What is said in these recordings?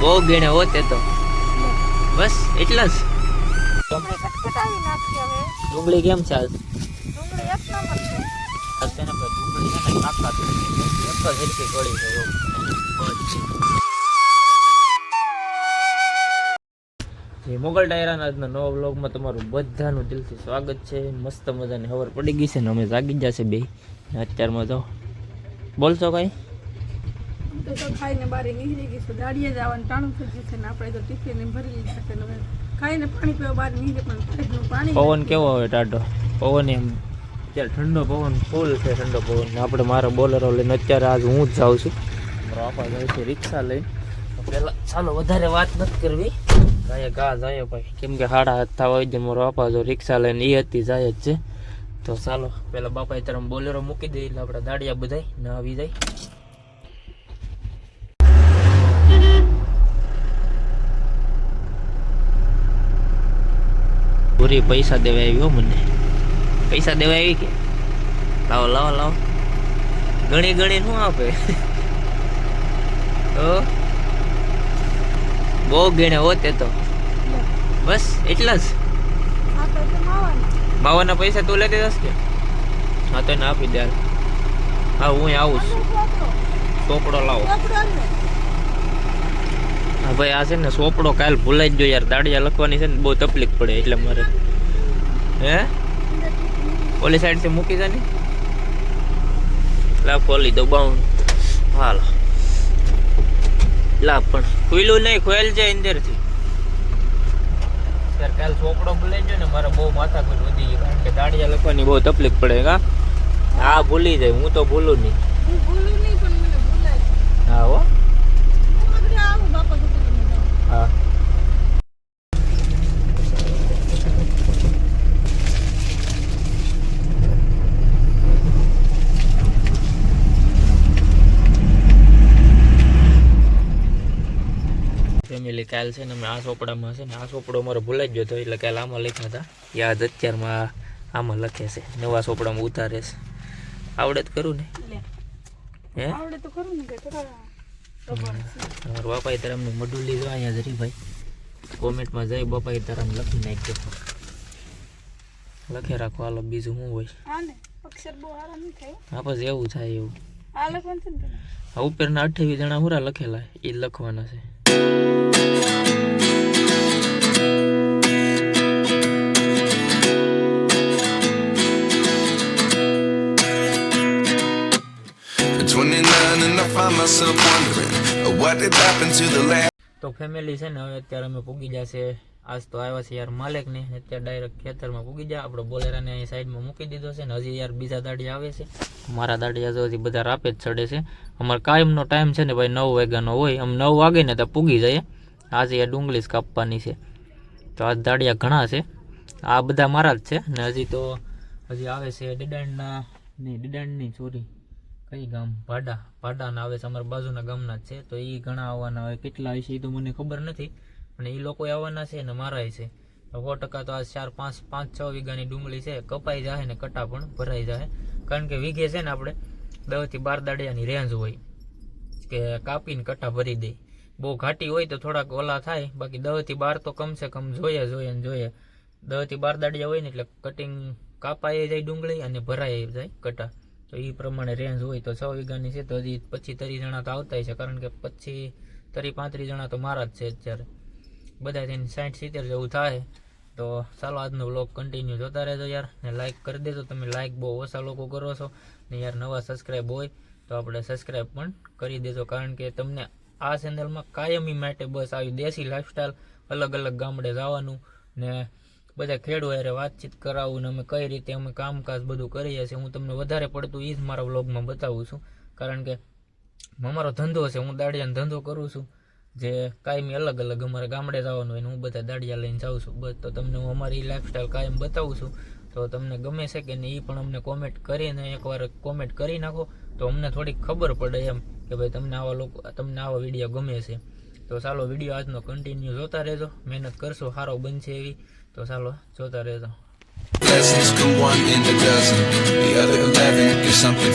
બહુ ગેણે હોત એ તો. બસ એટલા જ. ડુંગળી કેમ છે. એ મોગલ ડાયરાના આજના નવા બ્લોગમાં તમારું બધાનું દિલથી સ્વાગત છે. મસ્ત મજાની ખબર પડી ગઈ છે ને અમે જાગી જશે બે. અત્યારમાં તો બોલશો કઈ? તો તો ખાઈને બારી નીકળી ગઈ છે. દાડીએ જવાનું ટાણું થઈ ગયું છે ને આપણે તો ટિફિન ભરી લીધા છે ને ખાઈને પાણી પીવા બહાર નીકળે પણ ફ્રીજનું પાણી પવન કેવો આવે ટાઢો? પવન એમ? અત્યારે ઠંડો પવન ફૂલ છે ઠંડો પવન. આપણે મારો બોલેરો લઈને અત્યારે આજ હું જ જાઉં છું. મારો આપા જાય છે રિક્ષા લઈને. પહેલાં ચાલો વધારે વાત નથી કરવી. જાય ગા જાય ભાઈ. કેમ કે હાડા હાથ થવા જાય મારો આપા જો રિક્ષા લઈને એ હતી જાય જ છે. તો ચાલો પેલા બાપાએ તરફ બોલેરો મૂકી દે એટલે આપણે દાડિયા બધાય ને આવી જાય. પૂરી પૈસા દેવા આવ્યો મને. પૈસા દેવા આવી કે? લાવો લાવો લાવો. ગણી ગણી શું આપે? તો બહુ ગણે હોત એ તો. બસ, એટલા જ. તો માવાની પૈસા તું લેતી જશ કે? હા તો એને આપી દે હા, હું આવું છું. ચોપડો લાવો. હા ભાઈ આ છે ને સોપડો કાલ ભૂલાઈ જ ગયો યાર. દાડિયા લખવાની છે ને બહુ તકલીફ પડે એટલે મારે. હે? ઓલી સાઈડથી મૂકી જા ને. લા ખોલી દો હાલ હાલો. લા પણ ખુલ્લું નહીં ખોયેલ છે અંદરથી. યાર કાલ સોપડો ભૂલાઈ ગયો ને મારે બહુ માથા કોઈ વધી ગઈ કારણ કે દાડિયા લખવાની બહુ તકલીફ પડે હા હા ભૂલી જાય હું તો ભૂલું નહીં. હું ભૂલું નહીં પણ મને ભૂલાય. હા હો હું આગળ આવું બાપા કુટુંબ હા ફેમિલી કાલ છે ને અમે આ ચોપડામાં છે ને આ ચોપડો મારો ભૂલાઈ ગયો હતો એટલે કાલ આમાં લખ્યા હતા. યાદ અત્યારમાં આમાં લખે છે. નવા ચોપડામાં ઉતારે છે. આવડે તો કરું ને? હે? આવડે તો કરું ને તમારા બાપાએ તરમનું મડું લીધું અહીંયા જરી ભાઈ. કોમેન્ટમાં જઈ બાપાએ તરમ લખી નાખજો લખે રાખો હાલો બીજું શું હોય? હા હા પછી એવું થાય એવું. ઉપરના અઠ્યાવીસ જણા હુરા લખેલા એ લખવાના છે. Myself wondering, what did happen to the last તો ફેમિલી છે ને, હવે અત્યારે અમે પૂગી જશે. આજ તો આવ્યા છે યાર માલિક ને અત્યારે ડાયરેક્ટ ખેતરમાં પૂગી જાય આપણો બોલેરાને અહીં સાઈડમાં મૂકી દીધો છે ને, હજી યાર બીજા દાડી આવે છે. મારા દાડિયા તો હજી બધા રાપે જ ચડે છે. અમારે કાયમનો ટાઈમ છે ને ભાઈ, નવ વાગ્યાનો હોય. આમ નવ વાગે ને તો પૂગી જાય આજે યાર ડુંગળી કાપવાની છે. તો આજ દાડિયા ઘણા છે. આ બધા મારા જ છે ને, હજી તો, હજી આવે છે ડિડાણના, નહીં ડિડાંડની ચોરી કઈ ગામ? ભાડા. ભાડાના આવે છે, અમારા બાજુના ગામના જ છે. તો એ ઘણા આવવાના હોય, કેટલા હશે એ તો મને ખબર નથી. પણ એ લોકો આવવાના છે ને મારાય છે. તો સો ટકા તો આ ચાર, પાંચ પાંચ, છ વીઘાની ડુંગળી છે. કપાઈ જાય ને કટા પણ ભરાઈ જાય કારણ કે વીઘે છે ને આપણે દસથી બાર દાડિયાની રેન્જ હોય કે કાપીને કટા ભરી દે. બહુ ઘાટી હોય તો થોડાક ઓલા થાય. બાકી દસથી બાર તો કમસે કમ જોઈએ જોઈએ ને જોઈએ. દસથી બાર દાડિયા હોય ને એટલે કટિંગ કાપાઈ જાય ડુંગળી અને ભરાઈ જાય કટા. તો એ પ્રમાણે રેન્જ હોય તો છ વીઘાની છે, તો હજી પચીસ તરી જણા તો આવતા છે, કારણ કે પછી તરી પાંત્રીસ જણા તો મારા જ છે અત્યારે. બધા થઈને સાઠ સિત્તેર જેવું થાય. તો ચાલો આજનો બ્લોગ કન્ટિન્યુ જોતા રહેજો યાર, ને લાઇક કરી દેજો. તમે લાઇક બહુ ઓછા લોકો કરો છો, ને યાર નવા સબસ્ક્રાઈબ હોય તો આપણે સબસ્ક્રાઈબ પણ કરી દેજો. કારણ કે તમને આ ચેનલમાં કાયમી માટે બસ આવી દેશી લાઇફસ્ટાઈલ અલગ અલગ ગામડે જવાનું ને બધા ખેડૂતો હારે વાતચીત કરાવું ને અમે કઈ રીતે અમે કામકાજ બધું કરીએ છીએ, હું તમને વધારે પડતું એ જ મારા વ્લોગમાં બતાવું છું. કારણ કે અમારો ધંધો છે, હું દાડિયાનો ધંધો કરું છું. જે કાયમી અલગ અલગ અમારે ગામડે જવાનું હોય ને હું બધા દાડિયા લઈને જાઉં છું. બસ, તો તમને હું અમારી લાઈફસ્ટાઈલ કાયમ બતાવું છું. તો તમને ગમે છે કે નહીં એ પણ અમને કોમેન્ટ કરીને એકવાર કોમેન્ટ કરી નાખો. તો અમને થોડીક ખબર પડે એમ કે ભાઈ તમને આવા લોકો, તમને આવા વીડિયો ગમે છે. તો ચાલો વીડિયો આજનો કન્ટિન્યુ જોતા રહેજો. મહેનત કરશો સારો બનશે એવી. તો ચાલો જોતા રહેજો lessons come one in a dozen? The other 11 is something.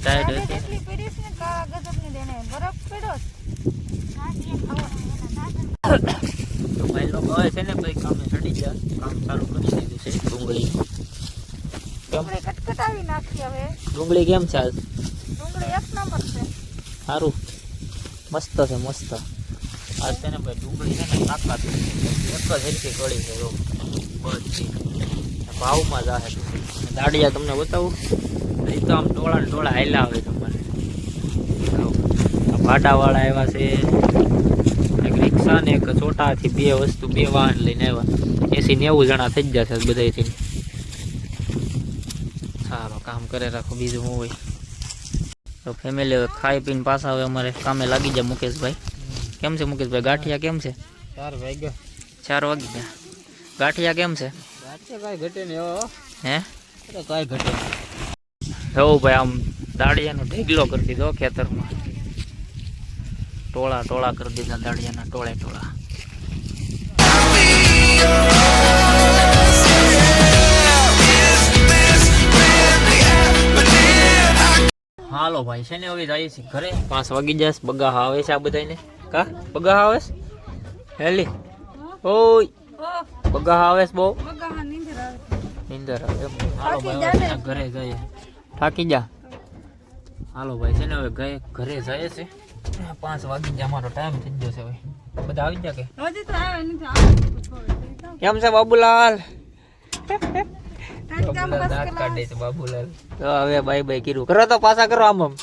Tight હતી એટલી પીડીશ ને કાળા ગજબની દેને બરફ પડ્યો ભાઈ લોકો છે ને ભાઈ કામ ચડી ગયા કામ ચાલુ કરી દીધું છે ડુંગળી કેમ ડુંગળી કટકટાવી નાખી હવે ડુંગળી કેમ છે આજ ડુંગળી એક નંબર છે સારું મસ્ત છે મસ્ત આજ છે ભાઈ ડુંગળી છે ને તાકાત એક જ હરખી કળી છે, જો. બધી ભાવમાં જ આવે દાડિયા તમને બતાવું? એ તો આમ ટોળા ટોળા હાલ્યા આવે તમારે. ભાડાવાળા આવ્યા છે. એક રિક્ષા ને એક ચોટાથી બે વસ્તુ, બે વાહન લઈને આવ્યા. એસી નેવું જણા થઈ જ જશે બધાથી સારો કામ કરે, રાખો બીજું હું હોય. તો ફેમિલી ખાઈ પીને પાછા હવે અમારે કામે લાગી જાય મુકેશભાઈ. કેમ છે મુકેશભાઈ? ગાંઠિયા કેમ છે? ચાર વાગ્યા. ચાર વાગી ગયા. ગાંઠિયા કેમ છે? કાંઈ ઘટે ને હે. કાંઈ ઘટે જવું ભાઈ આમ દાડિયાનો ઢેગલો કરી દીધો ખેતરમાં. ટોળા ટોળા કરી દીધા દાડિયાના ટોળે ટોળા. હાલો ભાઈ છે ને હવે જઈએ છીએ ઘરે? પાંચ વાગી જશે બગા આવે છે આ બધાને કા બગા આવે છે હેલી ઓય ઓ બગા આવે છે બહુ બગાહા નીંદર આવે નીંદર આવે એમ. હાલો થાકી ભાઈ જા હવે ને. એના ઘરે જઈએ થાકી જા હાલો ભાઈ છે ને હવે ઘરે ઘરે જાય છે પાંચ વાગી ગયા અમારો ટાઈમ થઈ ગયો છે હવે બધા આવી ગયા કે હજી તો આવે નથી આવે તો થોડું. કેમ છે બાબુલાલ તારી કામ બાબુલાલ બસ દાંત કલાક. કાઢે છે બાબુલાલ તો હવે બાય બાય કીધું કરો તો પાછા કરો આમ આમ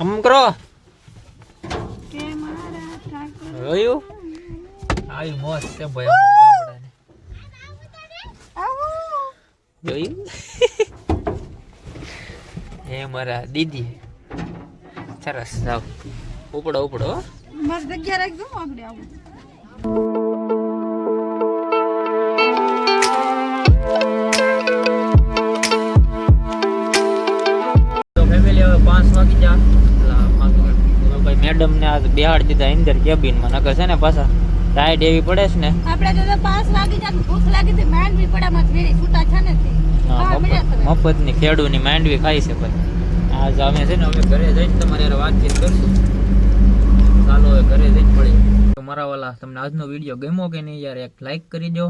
આમ કરો કે મારા ઠાકોર. જોયું? આવી મોજ છે ભાઈ. જોયું? એ મારા દીદી. સરસ જાવ ઉપડો ઉપડો હો. મારી જગ્યા રાખજો આપણે આવું. આ બેહાડ દીધા અંદર કેબિનમાં નકર છે ને પાછા ટાઈટ એવી પડે છે ને. આપણે તો પાંચ વાગી જાય ભૂખ લાગી હતી માંડવી પડે માં ફેરી છૂટા છે ને મફતની ખેડૂ ની માંડવી ખાઈ છે ભાઈ. આજ અમે છે ને અમે ઘરે જઈને તમારે વાતચીત કરશું. ચાલો હવે ઘરે જઈને પડી તો મારા વાલા તમને આજનો વીડિયો ગમ્યો કે નહીં યાર એક લાઈક કરી દો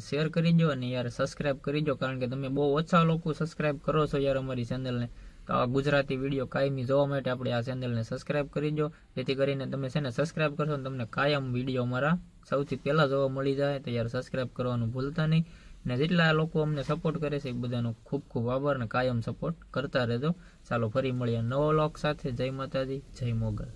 શેર કરી દો અને યાર સબસ્ક્રાઈબ કરી દો કારણ કે તમે બહુ ઓછા લોકો સબસ્ક્રાઇબ કરો છો યાર અમારી ચેનલને તો આ ગુજરાતી વીડિયો કાયમી જોવા માટે આપણે આ ચેનલને સબસ્ક્રાઇબ કરી દો. જેથી કરીને તમે છે ને સબસ્ક્રાઇબ કરશો ને તમને કાયમ વીડિયો અમારા સૌથી પહેલાં જોવા મળી જાય. તો યાર સબસ્ક્રાઇબ કરવાનું ભૂલતા નહીં. ને જેટલા લોકો અમને સપોર્ટ કરે છે એ બધાનો ખૂબ ખૂબ આભાર ને કાયમ સપોર્ટ કરતા રહેજો. ચાલો ફરી મળીએ નવો લોક સાથે. જય માતાજી, જય મોગલ.